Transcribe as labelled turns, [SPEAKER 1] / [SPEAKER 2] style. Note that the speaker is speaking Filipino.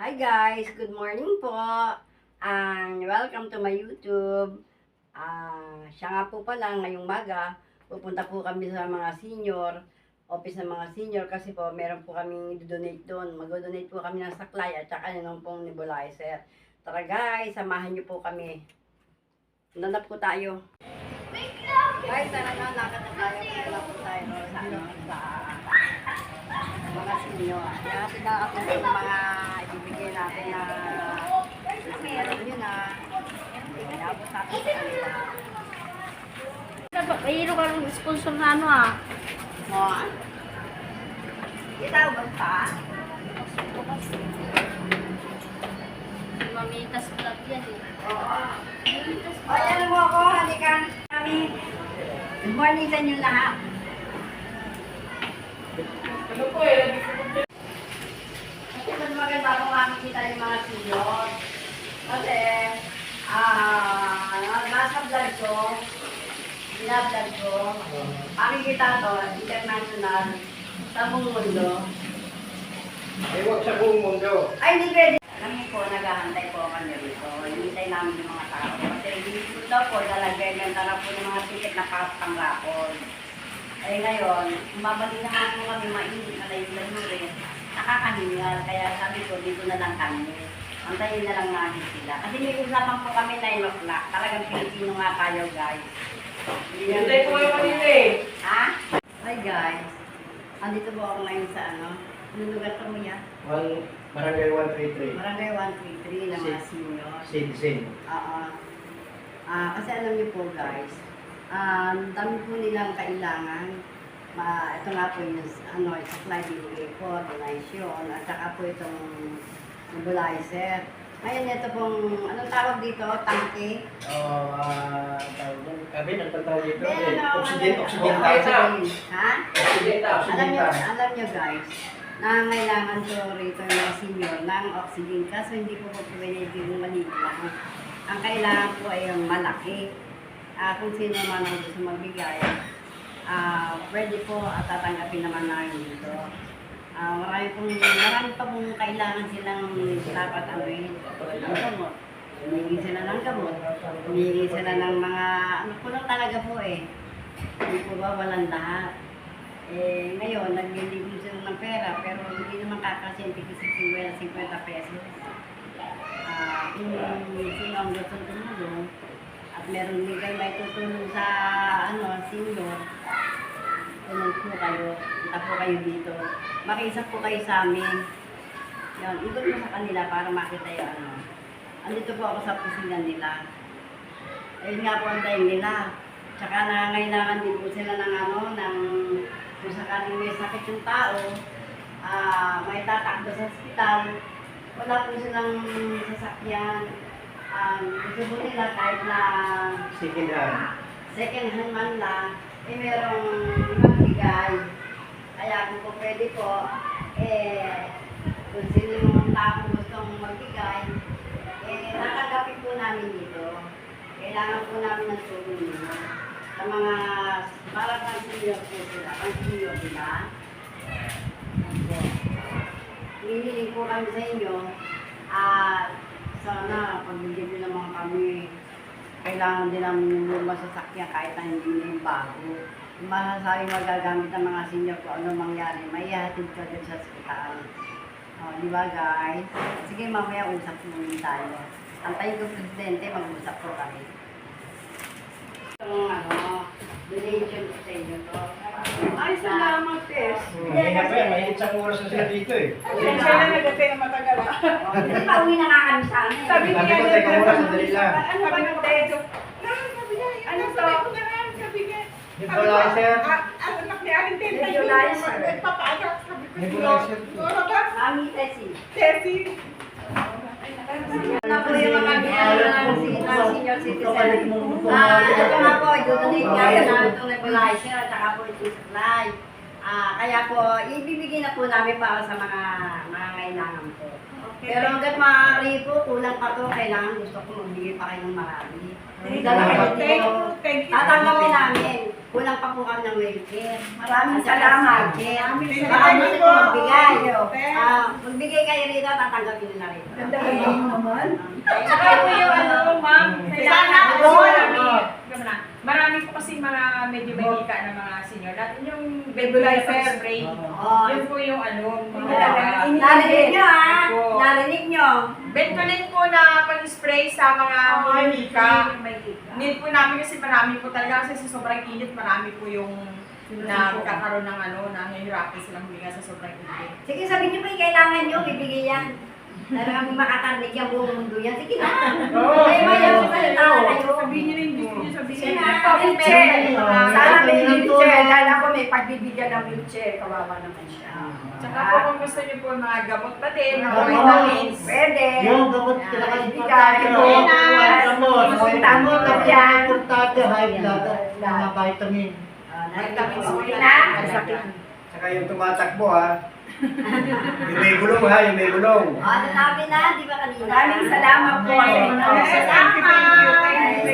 [SPEAKER 1] Hi guys, good morning po. And welcome to my YouTube. Ah, siya nga po pala ngayong maga, pupunta po kami sa mga senior, office ng mga senior kasi po meron po kaming donate doon. Mag-donate po kami ng saklay at saka ng pong nebulizer. Tara guys, samahan niyo po kami. Nanap po tayo. Guys, tara na, lakad na tayo. Nanap po tayo sa ano, sa mga senior. Kaya tinakapin yung mga ibibigay natin na meron yun na po sa kanila.
[SPEAKER 2] Mayroon ka ng sponsor na ano ah.
[SPEAKER 1] Mo? Itaw ba pa?
[SPEAKER 2] Mamitas vlog yan eh.
[SPEAKER 1] Oo. O, yan mo ako. Halika. Kami. Good morning sa inyo lahat. Kasi mas maganda kung makikita yung mga senior. Kasi, ah, nasa vlog ko, binablog ko, makikita to, international, sa buong mundo.
[SPEAKER 3] Eh, huwag sa buong mundo.
[SPEAKER 1] Ay, hindi pwede. Kami po, naghahantay po kami rito. Hinintay namin yung mga tao. Kasi hindi daw po, lalagyan na po ng mga ticket na pangrapon. Eh ngayon, umabalik naman po kami mainit na layulan mo rin. Nakakahingal. Kaya sabi ko, dito na lang kami. Antayin na lang natin sila. Kasi may usapan po kami 9 o'clock. Talagang Pilipino nga tayo, guys.
[SPEAKER 3] Hintay ko kayo kanina eh.
[SPEAKER 1] Ha? Hi, guys. Andito po ako ngayon sa ano. Anong lugar to mo yan?
[SPEAKER 3] One, Barangay 133.
[SPEAKER 1] Barangay 133 ng mga senior.
[SPEAKER 3] Citizen.
[SPEAKER 1] Oo. Ah, kasi alam niyo po guys, um, dami po nilang kailangan. Ma, ito nga po yung ano, supply binigay po, donation, at saka po itong nebulizer. Ngayon, ito pong, anong tawag dito? Tangke?
[SPEAKER 3] Oh, ah, tawag doon. Kabin, ang tawag dito.
[SPEAKER 1] Meron
[SPEAKER 3] eh,
[SPEAKER 1] ako,
[SPEAKER 3] Oxygen,
[SPEAKER 1] ano,
[SPEAKER 3] oxygen
[SPEAKER 1] oo,
[SPEAKER 3] tank.
[SPEAKER 1] oxygen. Ha?
[SPEAKER 3] Oxygen tank,
[SPEAKER 1] Alam
[SPEAKER 3] oxygen
[SPEAKER 1] nyo, alam nyo guys, nangangailangan to rito yung mga senior ng oxygen kaso hindi po po pwede yung maliit lang. Ang kailangan po ay yung malaki. Ah, kung sino man ang gusto magbigay, ah, pwede po at tatanggapin naman namin dito. Ah, marami pong, marami pa pong kailangan silang dapat ano yun, ang gamot. Humingi sila ng gamot. Humingi sila ng mga, ano po lang talaga po eh. Hindi po ba walang lahat. Eh, ngayon, nagliligo sila ng pera, pero hindi naman kakasin, kasi 50 pesos. Ah, kung sino ang gusto tumulong, at meron kayo may tutulong sa, ano, senior, tulong po kayo, punta po kayo dito. Makiisa po kayo sa amin. Yan, ikot mo sa kanila para makita yung ano. Andito po ako sa opisina nila. Ayun nga po ang time nila. Tsaka nangangailangan din po sila ng ano, ng kung sakaling may sakit yung tao, ah may tatakbo sa ospital, wala po silang sasakyan. Um, gusto po nila kahit na
[SPEAKER 3] Second hand.
[SPEAKER 1] second hand man lang, eh merong magbigay. Kaya kung po pwede po, eh, kung sino yung mga tao gustong magbigay, eh, tatanggapin po namin dito. Kailangan po namin ng tulong ninyo. Sa mga, para pang senior po sila, senior nila. Hinihiling po kami sa inyo, at sana pagbigyan nyo naman kami kailangan din namin yung luma sa sakyan kahit na hindi na yung bago. Masasabi magagamit ng mga senior ko ano mangyari, may ihatid ka din sa ospital. O, di ba guys? Sige, mamaya usap muna tayo. Antayin ko presidente, mag-usap po kami. Itong ano, donation ko sa inyo to.
[SPEAKER 4] Ay, salamat, Tess.
[SPEAKER 3] Hindi na pa may isang oras na sila dito eh.
[SPEAKER 4] Siya na nagdatay na matagal ah.
[SPEAKER 1] Pauwi na nga kami sa amin.
[SPEAKER 4] Sabi
[SPEAKER 3] Sabi
[SPEAKER 4] niya,
[SPEAKER 3] ko, muna, sandali lang.
[SPEAKER 4] Ano ba ng Tess? Ano to? Sabi niya,
[SPEAKER 3] Nebulizer.
[SPEAKER 4] Ah, Ang anak ni Aling Tess.
[SPEAKER 1] Nebulizer.
[SPEAKER 4] Nagpapaanak. Sabi ko,
[SPEAKER 3] Nebulizer.
[SPEAKER 4] Siguro ba?
[SPEAKER 1] Mami, Tessie.
[SPEAKER 4] Tessie.
[SPEAKER 1] Na po yung mga ng senior citizen. Ah, ito nga po, donate nga na itong nebulizer at saka po itong supply. Ah, kaya po, ibibigay na po namin para sa mga mga kailangan po. Pero hanggat maaari po, kulang pa to, kailangan gusto ko magbigay pa kayo ng marami.
[SPEAKER 4] Thank you. Thank you. Thank you.
[SPEAKER 1] Tatanggapin namin. Kulang pa po kami ng wheelchair.
[SPEAKER 4] Maraming salamat. Maraming salamat po.
[SPEAKER 1] magbigay.
[SPEAKER 4] Okay.
[SPEAKER 1] Ah, magbigay kayo rito, tatanggapin nila rito.
[SPEAKER 4] Ganda mo naman.
[SPEAKER 5] Saka po yung ano, ma'am, kailangan
[SPEAKER 3] Sana
[SPEAKER 5] po
[SPEAKER 3] all.
[SPEAKER 5] marami, Tama na. marami po kasi mga medyo mahika na mga senior. Dati yung nebulizer spray,
[SPEAKER 1] Oh,
[SPEAKER 5] yun po yung ano, mga
[SPEAKER 1] narinig nyo?
[SPEAKER 5] Opo.
[SPEAKER 1] Narinig nyo?
[SPEAKER 5] Ventolin po na pang-spray sa mga mahika. Need po namin kasi marami po talaga kasi sa sobrang init, marami po yung nagkakaroon ng ano, nahihirapan silang huminga sa sobrang init.
[SPEAKER 1] Sige, sabihin nyo po yung kailangan nyo, bibigay yan. Talagang makakarinig yung buong mundo yan. Sige na.
[SPEAKER 3] Oo.
[SPEAKER 1] Kayo ba yung salita kayo?
[SPEAKER 5] Sabihin niyo rin gusto niyo sabihin.
[SPEAKER 1] Sige na.
[SPEAKER 4] Wheelchair. Sana may wheelchair. Dahil ako may pagbibigyan ng wheelchair. Kawawa naman siya.
[SPEAKER 5] Tsaka po kung gusto niyo po mga gamot pa din, mga
[SPEAKER 3] Oo.
[SPEAKER 5] vitamins.
[SPEAKER 4] Pwede.
[SPEAKER 3] Yung gamot
[SPEAKER 4] Bigay.
[SPEAKER 3] pinaka-importante.
[SPEAKER 5] Buenas.
[SPEAKER 3] Gamot. Gamot ang
[SPEAKER 4] yan.
[SPEAKER 3] importante. High blood at mga vitamin.
[SPEAKER 1] Ah,
[SPEAKER 5] Vitamins yan.
[SPEAKER 4] na.
[SPEAKER 5] Sakit.
[SPEAKER 6] Saka yung tumatakbo ha. Yung may gulong ha, yung may gulong.
[SPEAKER 1] Ah, sinabi na, di ba kanina?
[SPEAKER 4] Maraming salamat po.
[SPEAKER 5] Maraming
[SPEAKER 4] you, thank you, thank you.